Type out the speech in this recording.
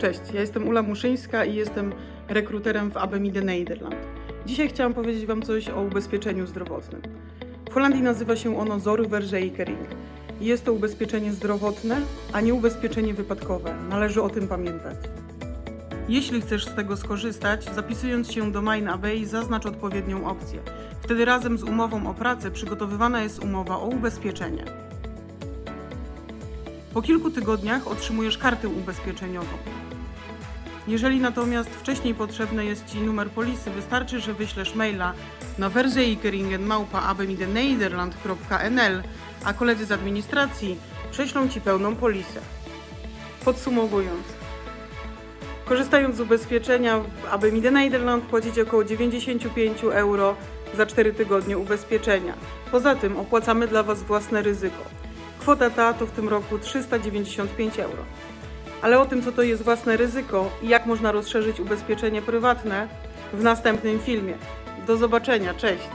Cześć, ja jestem Ula Muszyńska i jestem rekruterem w Abemide Nederland. Dzisiaj chciałam powiedzieć Wam coś o ubezpieczeniu zdrowotnym. W Holandii nazywa się ono Zorgverzekering. Jest to ubezpieczenie zdrowotne, a nie ubezpieczenie wypadkowe. Należy o tym pamiętać. Jeśli chcesz z tego skorzystać, zapisując się do MineAbey zaznacz odpowiednią opcję. Wtedy razem z umową o pracę przygotowywana jest umowa o ubezpieczenie. Po kilku tygodniach otrzymujesz kartę ubezpieczeniową. Jeżeli natomiast wcześniej potrzebny jest Ci numer polisy, wystarczy, że wyślesz maila na verzekeringen.abemidenederland.nl, a koledzy z administracji prześlą Ci pełną polisę. Podsumowując, korzystając z ubezpieczenia w Abemide płacicie około 95 euro za 4 tygodnie ubezpieczenia. Poza tym opłacamy dla Was własne ryzyko. Kwota ta to w tym roku 395 euro. Ale o tym, co to jest własne ryzyko i jak można rozszerzyć ubezpieczenie prywatne w następnym filmie. Do zobaczenia, cześć!